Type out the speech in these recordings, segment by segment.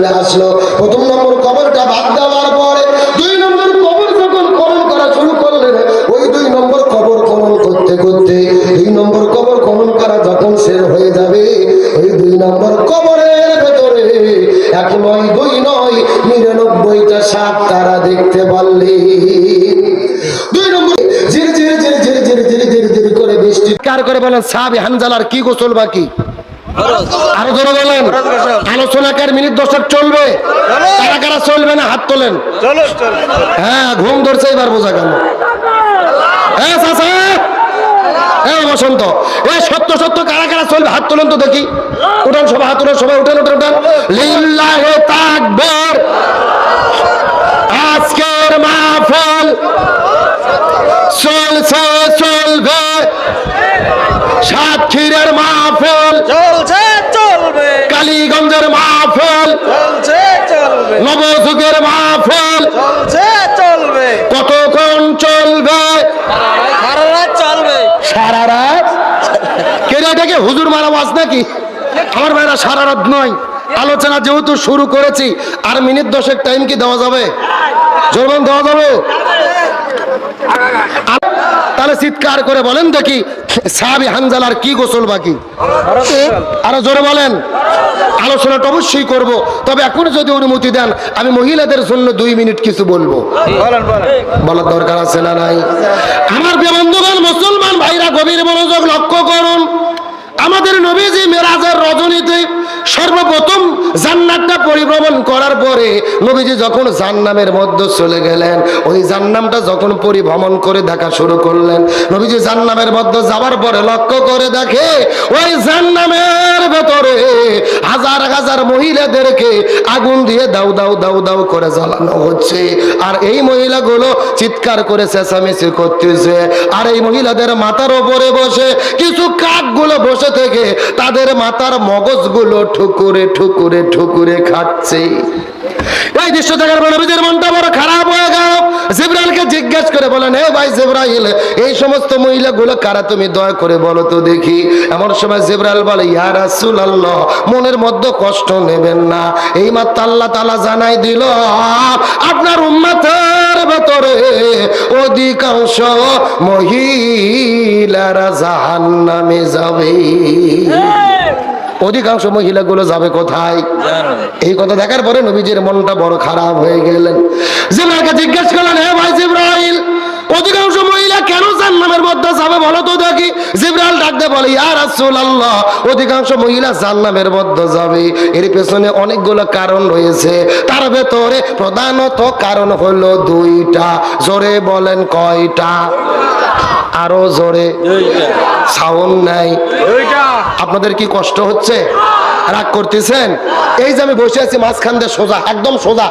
চলে আসলো। প্রথম নম্বর কবরটা বাদ দেওয়ার পরে দুই নম্বর কবর যখন খনন করা শুরু করলেন, ওই দুই নম্বর কবর খনন করতে করতে দুই নম্বর কবর খনন করা যখন শেষ হয়ে যাবে, ওই দুই নম্বর কবরের ভেতরে এক নয় দুই নয়, নিরানব্বইটা সাপ তারা দেখতে পারলে। করে বৃষ্টি কার করে বলেন, সাহাবি হানজালার কি গোসল বাকি? আরও জোরে বলেন। আলোচনা কার মিনিট দশক চলবে। কারা কারা চলবে না হাত তোলেন? হ্যাঁ ঘুম ধরছে এবার বোঝা গেল। হ্যাঁ চাচা! হ্যাঁ বসন্ত। এ সত্য সত্য কারা কারা চলবে? হাত তোলেন তো দেখি। উঠান সবাই হাত সবাই উঠান উঠান উঠান। লিল্লাহে তাকবীর। আজকের মাহফিল চলছে চলবে। সাতক্ষীরের মাহফিল কালীগঞ্জের মাহফিল। চলছে চলবে। নবযুগের মাহফিল। চলছে চলবে। কতক্ষণ চলবে? সারা রাত চলবে। সারা রাত? কেন এটাকে হুজুর মারা ওয়াজ নাকি? আমার ভাইরা সারা রাত নয়। আলোচনা যেহেতু শুরু করেছি আর মিনিট দশেক টাইম কি দেওয়া যাবে? জোরবান দেওয়া যাবে? তাহলে চিৎকার করে বলেন দেখি সাহাবি হানজালার কি গোসল বাকি? আরও জোরে বলেন আলোচনাটা অবশ্যই করব তবে এখন যদি অনুমতি দেন আমি মহিলাদের জন্য দুই মিনিট কিছু বলব। বলার দরকার আছে না নাই? আমার বন্ধুগণ মুসলমান ভাইরা গভীর মনোযোগ লক্ষ্য করুন। আমাদের নবীজি মেরাজের রজনীতে সর্বপ্রথম জান্নাতটা পরিভ্রমণ করার পরে নবীজি যখন জান্নামের মধ্যে চলে গেলেন, ওই জান্নামটা যখন পরিভ্রমণ করে দেখা শুরু করলেন, নবীজি জান্নামের মধ্যে যাওয়ার পরে লক্ষ্য করে দেখে ওই জান্নামের ভেতরে হাজার হাজার মহিলাদেরকে আগুন দিয়ে দাউ দাউ দাউ দাউ করে জ্বালানো হচ্ছে। আর এই মহিলাগুলো চিৎকার করে চেঁচামেচি করতেছে। আর এই মহিলাদের মাথার ওপরে বসে কিছু কাকগুলো বসে থেকে তাদের মাথার মগজগুলো ঠুকুরে ঠুকুরে ঠুকুরে খাচ্ছে। এই দৃশ্য দেখার পর নবীদের মনটা বড় খারাপ হয়ে গেল। জিব্রাইলকে জিজ্ঞেস করে বলেন, হে ভাই জিব্রাইল, এই সমস্ত মহিলাগুলো কারা তুমি দয়া করে বলো তো দেখি। এমন সময় জিব্রাইল বলে, ইয়া রাসূলুল্লাহ, মনের মধ্যে কষ্ট নেবেন না। এই মাত্র আল্লাহ তাআলা জানাই দিল, আপনার উম্মতের ভেতরে অধিকাংশ মহিলারা জাহান্নামে যাবে। অধিকাংশ মহিলাগুলো যাবে কোথায়? এই কথা দেখার পরে নবীজির মনটা বড় খারাপ হয়ে গেলেন। জিব্রাইলকে জিজ্ঞেস করলেন হে ভাই জিব্রাইল অধিকাংশ মহিলা কেন জান্নামের মধ্যে যাবে বলো তো দেখি? জিব্রাইল ডাকতে বলে ইয়া রাসূলুল্লাহ অধিকাংশ মহিলা জান্নামের মধ্যে যাবে। এর পেছনে অনেকগুলো কারণ রয়েছে। তার ভেতরে প্রধানত কারণ হলো দুইটা। জোরে বলেন কয়টা? আরও জোরে। সাউন্ড নাই। দুইটা। আপনাদের কি কষ্ট হচ্ছে? রাগ করতেছেন? এই যে আমি বসে আছি, মাঝখান দিয়ে সোজা, একদম সোজা।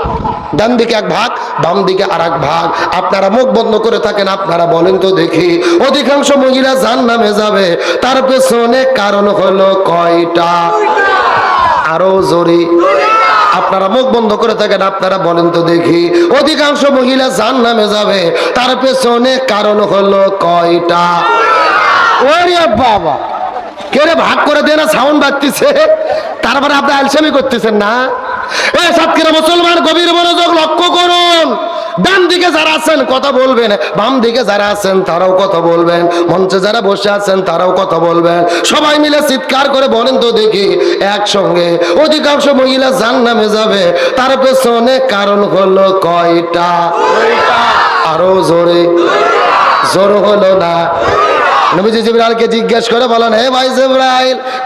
ডান দিকে এক ভাগ, বাম দিকে আর এক ভাগ। আপনারা মুখ বন্ধ করে থাকেন, আপনারা বলেন তো দেখি। অধিকাংশ মহিলা জান নামে যাবে। তার পেছনে কারণ হলো কয়টা? আরও জোরে। আপনারা মুখ বন্ধ করে থাকেন, আপনারা বলেন তো দেখি। অধিকাংশ মহিলা জান নামে যাবে। তার পেছনে কারণ হলো কয়টা? ওরে বাবা! কে রে ভাগ করে দিয়ে না সাউন্ড বাজতেছে? তারপরে আপনি আলসামি করতেছেন না? এ সাতক্ষীরা মুসলমান, গভীর মনোযোগ লক্ষ্য করুন। ডান দিকে যারা আছেন, কথা বলবেন। বাম দিকে যারা আছেন, তারাও কথা বলবেন। মঞ্চে যারা বসে আছেন, তারাও কথা বলবেন। সবাই মিলে চিৎকার করে বলেন তো দেখি, একসঙ্গে। অধিকাংশ মহিলা জান নামে যাবে। তার পেছনে কারণ হলো কয়টা? আরও জোরে। জোর হলো না। নবীজি জিজ্ঞেস করে বলেন, হে ভাই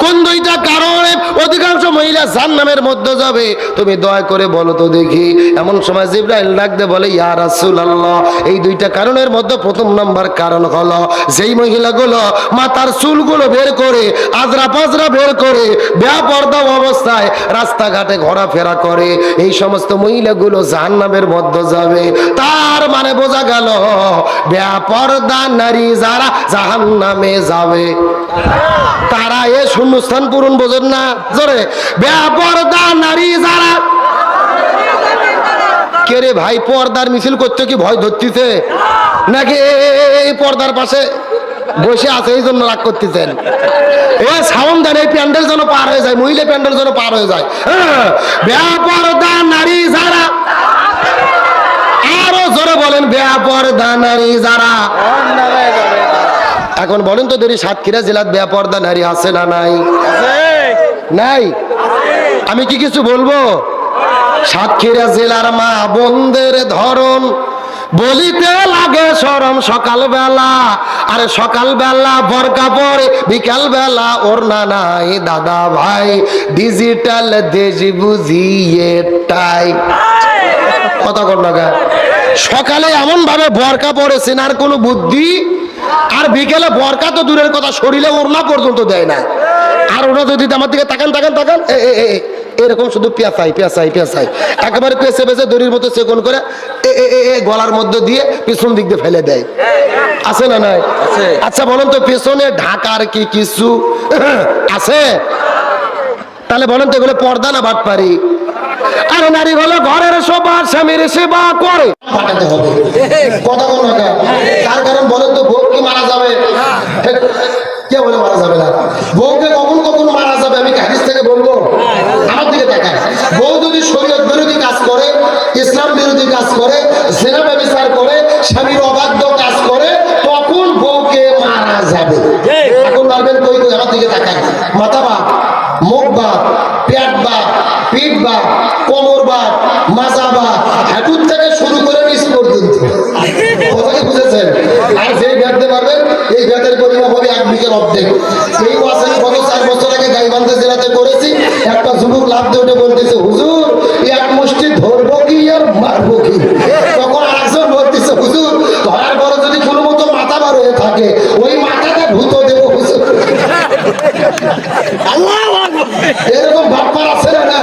কোন দুইটা কারণে অধিকাংশ মহিলা জান্নামের মধ্যে যাবে? তুমি দয়া করে বলো তো দেখি। এমন সময় বলে, ইয়া রাসূলুল্লাহ, এই দুইটা কারণের মধ্যে প্রথম নাম্বার কারণ হলো, যেই চুলগুলো বের করে, আজরা পাজরা বের করে, বেপর্দা অবস্থায় রাস্তাঘাটে ঘোরাফেরা করে, এই সমস্ত মহিলাগুলো জাহান্নামের মধ্যে যাবে। তার মানে বোঝা গেল, বেপর্দা নারী যারা জাহান্নামে যাবে। তারা এ শূন্যস্থান পূরণ বোঝেন না। জোরে, বেপরদা নারী যারা। কে রে ভাই, পর্দার মিছিল করতে কি ভয় ধরতেছে? নাকি এই পর্দার পাশে বসে আছে, এই জন্য রাগ করতেছেন? এ সাউন্ড দেন, এই প্যান্ডেল যেন পার হয়ে যায়, মহিলা প্যান্ডেল যেন পার হয়ে যায়। হ্যাঁ, বেপরদা নারী যারা। আরও জোরে বলেন, বেপরদা নারী যারা। এখন বলেন তো দেরি সাতক্ষীরা জেলার বেপর্দা নারী আছে না নাই? নাই? আমি কি কিছু বলব? সাতক্ষীরা জেলার মা বোনদের ধরন বলিতে লাগে সরম সকালবেলা। আরে সকালবেলা বরকা পরে, বিকালবেলা ওর না নাই দাদা ভাই। ডিজিটাল দেশ বুঝিয়ে তাই। কথা কর সকালে এমন ভাবে বরকা পরে আর কোনো বুদ্ধি আর বিকেলে বরকা তো দূরের কথা শরীরে ওড়না পর্যন্ত দেয় না। আর ওরা যদি আমার দিকে তাকান তাকান তাকান এরকম শুধু পেঁচাই পেঁচাই পেঁচাই। একেবারে পেঁচে পেঁচে দড়ির মতো সেকন করে এ গলার মধ্যে দিয়ে পিছন দিক দিয়ে ফেলে দেয়। আছে না নাই? আচ্ছা বলেন তো পেছনে ঢাকার কি কিছু? আছে? তাহলে বলেন তো এগুলো পর্দা না বাট পারি আর নারী হলো ঘরের শোভা স্বামীর সেবা করে। কথা বলো তার কারণ বলেন তো বউ কি মারা যাবে? হ্যাঁ। কে বলে মারা যাবে না? বউকে কখন কখন মারা এরকম বাপ্পার আছে না?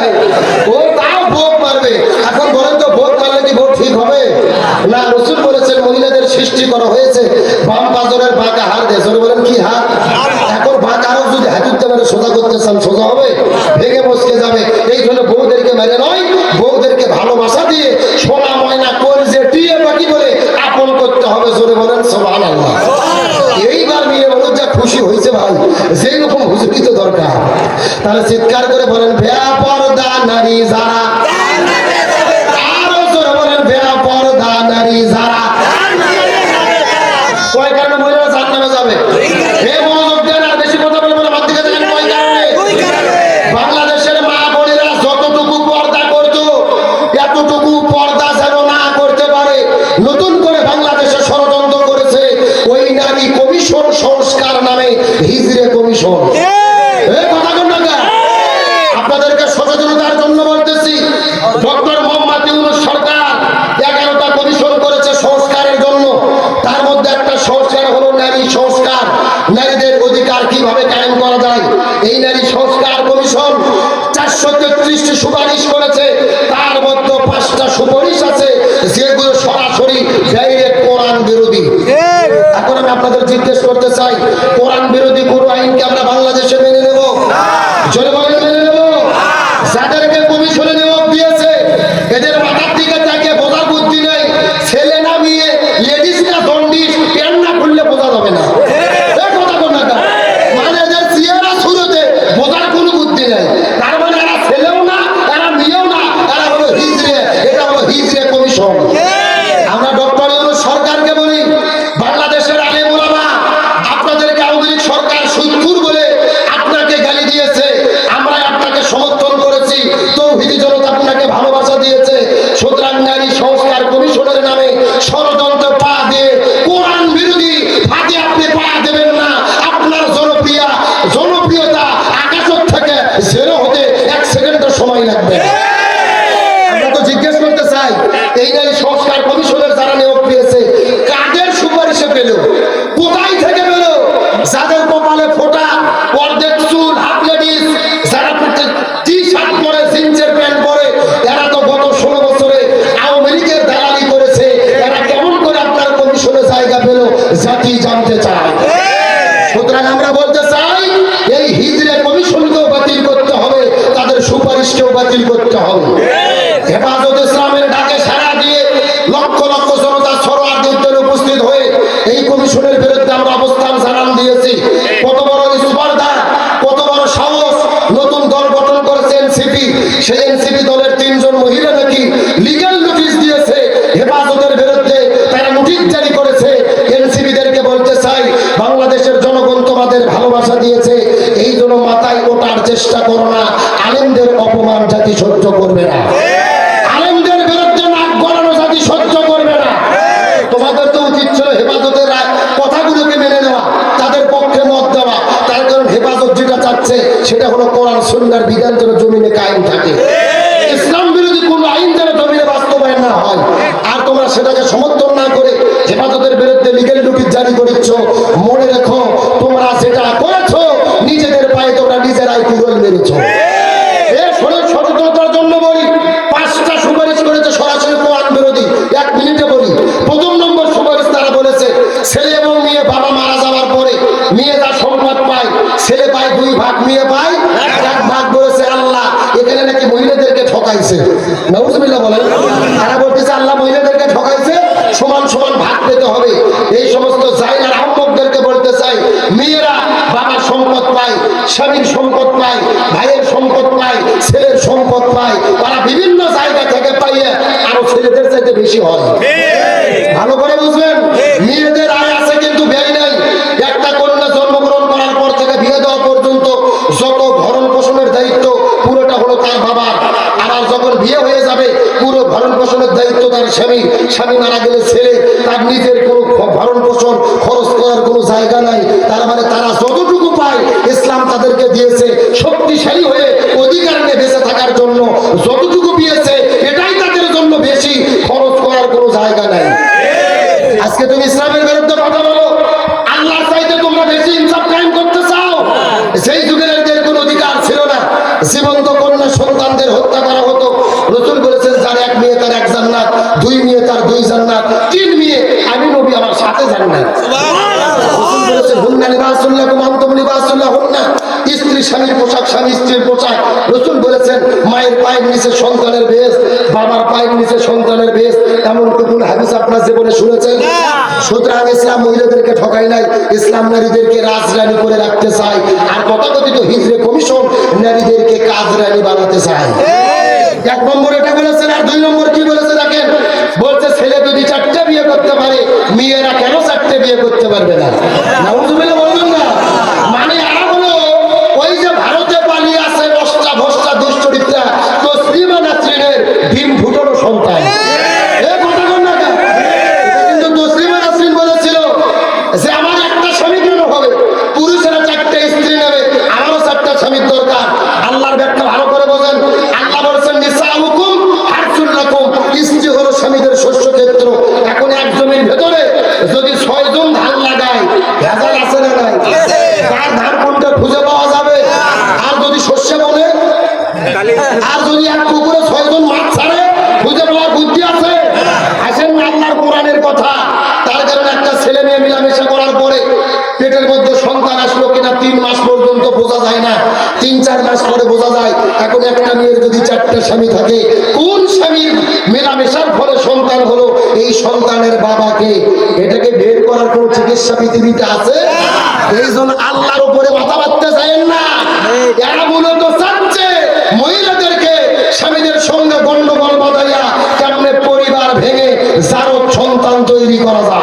ওঠার চেষ্টা করো না। আলেমদের অপমান জাতি সহ্য করবে না। আলেমদের বিরুদ্ধে নাক গলানো জাতি সহ্য করবে না। তোমাদের তো উচিত ছিল হেফাজতের কথাগুলোকে মেনে নেওয়া, তাদের পক্ষে মত দেওয়া। তার কারণ হেফাজত যেটা চাচ্ছে, সেটা হলো কোরআন, সুন্নার বিধান যেন জমিনে কায়েম থাকে। ইসলাম বিরোধী কোন আইন যেন জমিনে বাস্তবায়ন না হয়। আর তোমরা সেটাকে সমর্থন না করে হেফাজতের বিরুদ্ধে লিগেল নোটিশ জারি করেছ মনে মেয়ে পায় এক ভাগ বলেছে আল্লাহ এখানে নাকি মহিলাদেরকে ঠকাইছে। বলেন তারা বলতেছে আল্লাহ মহিলাদেরকে ঠকাইছে সমান সমান ভাগ পেতে হবে। এই সমস্ত জাইনার বলতে চাই মেয়েরা বাবার সম্পদ পায় স্বামীর সম্পদ পায় ভাইয়ের সম্পদ পায় ছেলের সম্পদ পায় তারা বিভিন্ন জায়গা থেকে পাইয়ে আরও ছেলেদের চাইতে বেশি হয়। ভালো করে ভরণ দায়িত্ব তার স্বামী। স্বামী মারা গেলে ছেলে, তার নিজের কোনো ভরণ পোষণ, খরচ করার কোনো জায়গা নাই। তার মানে তারা যতটুকু পায়, ইসলাম তাদেরকে দিয়েছে। শক্তিশালী হয়ে অধিকার নিয়ে বেঁচে থাকার জন্য যতটুকু হুন্না স্ত্রী স্বামীর পোশাক স্বামী স্ত্রীর পোশাক। রসুল বলেছেন মায়ের পায়ের নিচে সন্তানের বেশ বাবার পায়ের নিচে সন্তানের বেশ। এমন কোন হাদিস আপনার জীবনে শুনেছেন? সুতরাং ইসলাম মহিলাদেরকে ঠকাই নাই ইসলাম নারীদেরকে রাজরানী করে রাখতে চায়। আর তথাকথিত হিজরে কমিশন নারীদেরকে কাজরানী বানাতে চায়। এক নম্বর এটা বলেছেন আর দুই নম্বর কি বলেছে দেখেন? বলছে ছেলে যদি চারটে বিয়ে করতে পারে মেয়েরা বিয়ে করতে পারবে না। স্বামী থাকে, কোন স্বামীর মেলামেশার ফলে সন্তান হলো, এই সন্তানের বাবাকে? এটাকে বের করার কোন চিকিৎসা পৃথিবীতে আছে? এই জন্য আল্লাহর উপরে মাথা মারতে চাইেন না। এরা মূলত চাচ্ছে মহিলাদেরকে স্বামীদের সঙ্গে গন্ডগোল বাঁধাইয়া কেমনে পরিবার ভেঙে যারো সন্তান তৈরি করা যায়।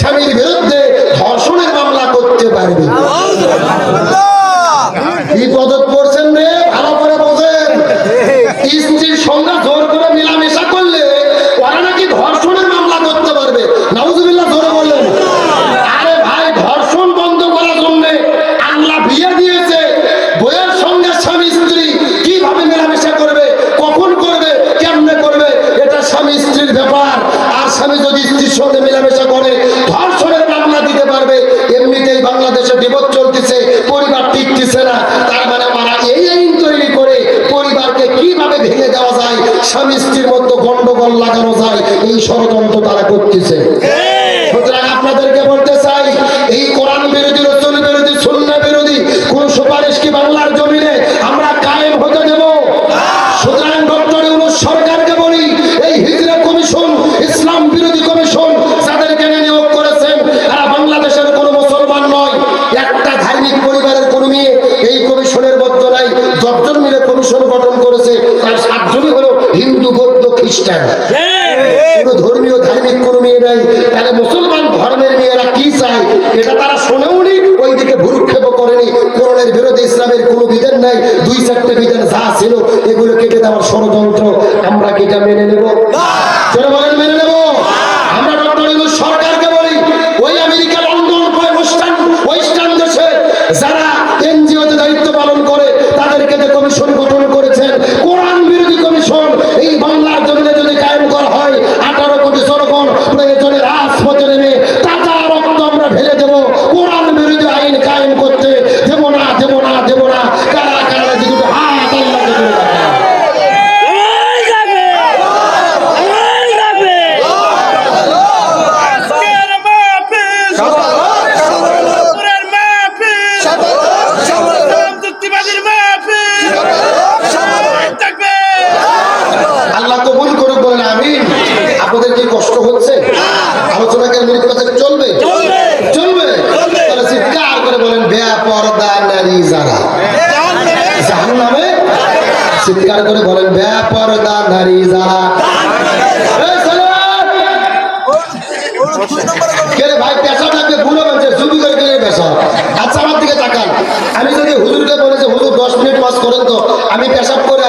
স্বামীর বিরুদ্ধে ধর্ষণের মামলা করতে পারবে। কি বিরোধী রসুল বিরোধী সুন্না বিরোধী কোন সুপারিশ কি বাংলার জমিনে আমরা কায়েম হতে দেব? সুতরাং ডক্টর ইউনুস সরকারকে বলি এই হিজরা কমিশন ইসলাম বিরোধী কমিশন যাদেরকে নিয়োগ করেছেন তারা বাংলাদেশের কোনো মুসলমান নয়। একটা ধার্মিক পরিবারের কোনো মেয়ে এই কমিশনের মধ্যে নাই দশজন মিলে কমিশন গঠন করেছে তার সাতজনই হলো হিন্দু বৌদ্ধ খ্রিস্টান। কোনো ধর্মীয় ধার্মিক কোনো মেয়ে নাই তাহলে মুসলমান দুই চারটে বিধান যা ছিল, এগুলো কেটে দেওয়ার ষড়যন্ত্র আমরা কি এটা মেনে নেব। মেনে নেব। আমরা সরকারকে বলি, ওই আমেরিকা লন্ডন ওয়েস্টার্ন দেশে যারা এনজিওতে দায়িত্ব পালন করে, তাদেরকে কমিশন গঠন করেছেন কোরআন বিরোধী কমিশন এই বাংলার জন্য যদি কায়েম করা হয় আঠারো কোটি জনগণ প্রয়োজনে রাজপথে নেমে তাজা রক্ত আমরা ঢেলে দেব কোরআন বিরোধী আইন কায়েম করতে দেব না দেব না দেব না কারা কারা দিকে হাত আল্লাহকে তুলে রাখা আজকের মাহফিল পুরার মাহফিল ইসলাম যুক্তিবাদীর মাহফিল থাকবে আল্লাহ কবুল করে বলেন আমি আপনাদের কি কষ্ট হচ্ছে আলোচনাকে মিনিট কথা চলবে চলবে তাহলে চিৎকার করে বলেন বেয়া পর্দা নারী যারা জাহান নামে চিৎকার করে বলেন বেয়া পর্দা নারী যারা আচ্ছা দশ মিনিট করেন তো, আমি পেশাব করে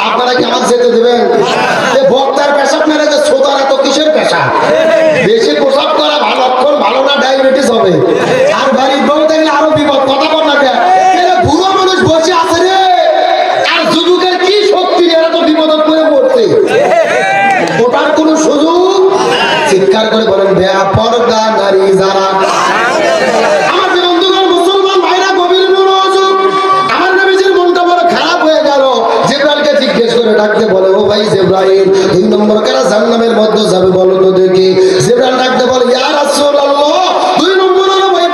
আপনারা কি দেবেন? কিসের পেশা বেশি করা ভালো ভালো না, ডায়াবেটিস হবে। আর বাড়ির বউ দেখলে আরও বিপদ, কথা বল কে এ রে, বুড়ো মানুষ বসে আছে রে আর যুবকের কি শক্তি এরা তো বিপদত করে পড়তে ওটার কোনো সুযোগ চিৎকার করে বলেন বেয়া পর্দা নারী যারা আমার যে বন্ধুগণ মুসলমান ভাইরা গভীর মনোযোগ আমার নবীজির মনটা বড় খারাপ হয়ে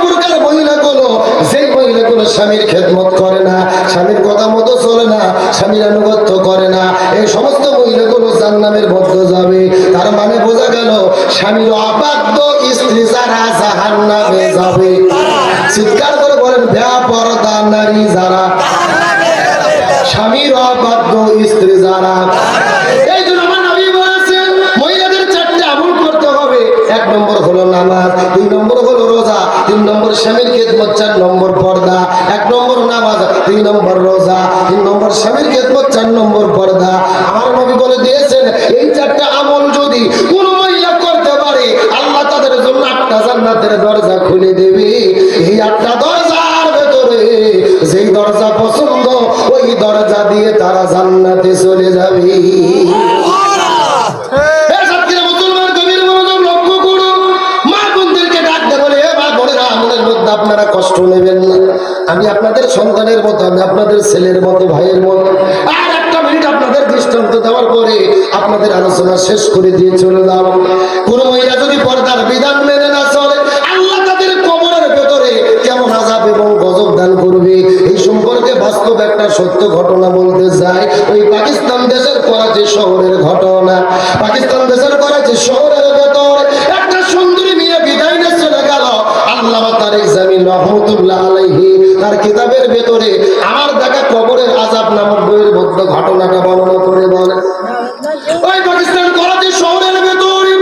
প্রকার মহিলাগুলো, যেই মহিলাগুলো স্বামীর খেদমত করে না, স্বামীর কথা মতো চলে না, স্বামীর আনুগত্য করে না, এই সমস্ত মহিলাগুলো জান্নামের মধ্যে যাবে। তার মানে বোঝা স্বামীর অবাধ্য স্ত্রী যারা জাহান্নামে যাবে। চিৎকার করে বলেন ব্যাপরদা নারী যারা স্বামীর অবাধ্য স্ত্রী যারা। রোজা, তিন নম্বর স্বামীর খেদমত, চার চার নম্বর পর্দা। আমার নবী বলে দিয়েছেন, এই চারটে আমল যদি জান্নাতের দরজা খুলে দেবে। এই আটটা দরজার ভেতরে যেই দরজা পছন্দ ওই দরজা দিয়ে তারা জান্নাতে চলে যাবে। এ সাতক্ষীরা মুসলমান গভীর মনোযোগ লক্ষ্য করুন। মা বোনদেরকে ডাক দিয়ে বলে, "এ মা বোনেরা, আমাদের আপনারা কষ্ট নেবেন না। আমি আপনাদের সন্তানের মতো আমি আপনাদের ছেলের মতো ভাইয়ের মতো। আর একটা মিনিট আপনাদের দৃষ্টান্ত দেওয়ার পরে আপনাদের আলোচনা শেষ করে দিয়ে চলে যাও। কোন মহিলা যদি পর্দার বিধান মেনে না সত্য ঘটনা বলতে যাই, ওই পাকিস্তান দেশের করাচি শহরের ঘটনা। পাকিস্তান দেশের করাচি শহরের ভেতর একটা সুন্দরী মেয়ে বিদায় নিয়ে চলে গেল। আল্লাহ তারিক রহমতুল্লাহ তার কিতাবের ভেতরে আমার দেখা কবরের আজাব নামক বইয়ের মধ্যে ঘটনাটা বর্ণনা করে বলে, ওই পাকিস্তান করাচি শহরের ভেতরে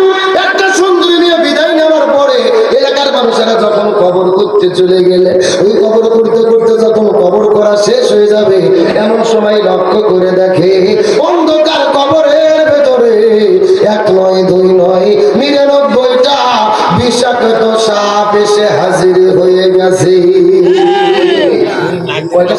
একটা সুন্দরী মেয়ে বিদায় নেওয়ার পরে এলাকার মানুষেরা যখন কবর করতে চলে গেলে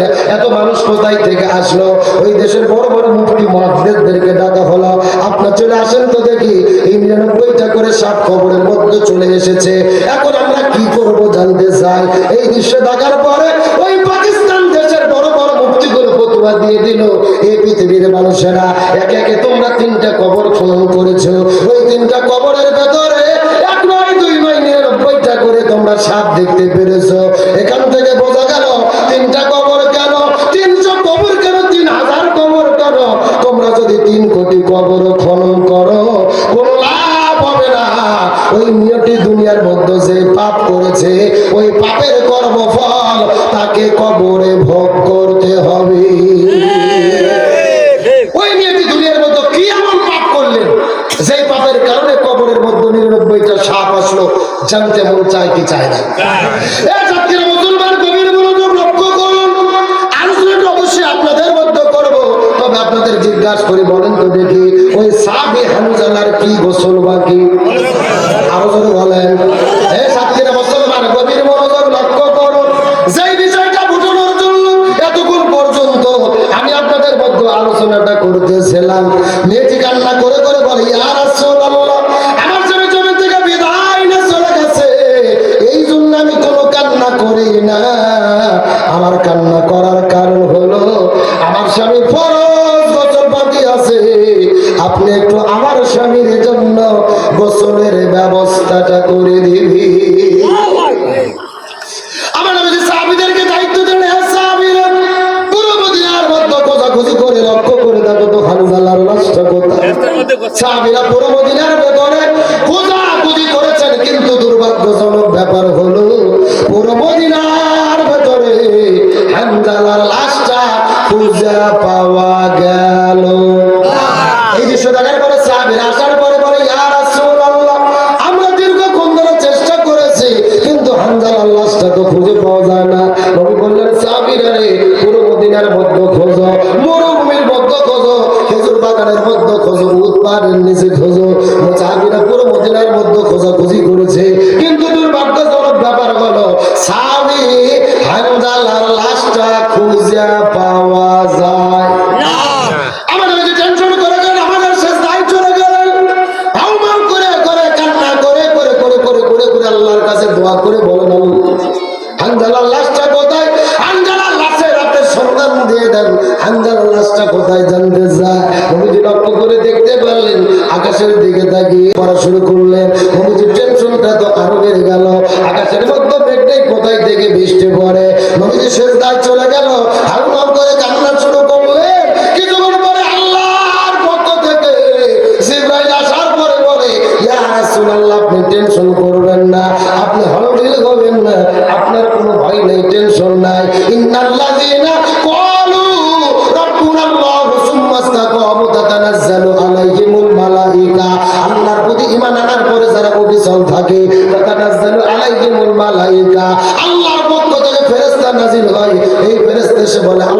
কাছে এত মানুষ কোথায় থেকে আসলো? ওই দেশের বড় বড় মুফতি মহাদেরকে ডাকা হলো। আপনার চলে আসেন তো দেখি এই নিরানব্বইটা করে সাপ খবরের মধ্যে চলে এসেছে। এখন আমরা কি করব জানতে চাই? এই দৃশ্য দেখার পরে ওই পাকিস্তান দেশের বড় বড় মুফতিগুলো ফতুয়া দিয়ে দিল। এই পৃথিবীর মানুষেরা, একে একে তোমরা তিনটা কবর খনন করেছ। ওই তিনটা কবরের ভেতরে এক নয়, দুই নয়, নিরানব্বইটা করে তোমরা সাপ দেখতে পেরেছ। এখান থেকে বোঝা যদি তিন কোটি কবর খনন করো কোনো লাভ হবে না। ওই মেয়েটি দুনিয়ার মধ্যে যে পাপ করেছে ওই পাপের কর্মফল তাকে কবরে ভোগ করতে হবে। ওই মেয়েটি দুনিয়ার মধ্যে কি এমন পাপ করলেন যেই পাপের কারণে কবরের মধ্যে নিরানব্বইটা সাপ আসলো জানতে মন চায় কি চায় না? জিজ্ঞাসা করে, বলেন তো দেখি, ওই সাবে হামজালার কি গোসল বাকি? আরও জোরে বলেন। গভীর মনোযোগ বিষয়টা বুঝানোর জন্য এতক্ষণ পর্যন্ত আমি আপনাদের মধ্যে আলোচনাটা করতেছিলাম। মেয়েটি কান্না করে করে বলে ইয়ার সাহাবীরা গেল। আকাশের মধ্যে পেটটাই কোথায় থেকে বৃষ্টি পড়ে। নবীজি শেষ দায় চলে বলে আল্লাহ তাখাফু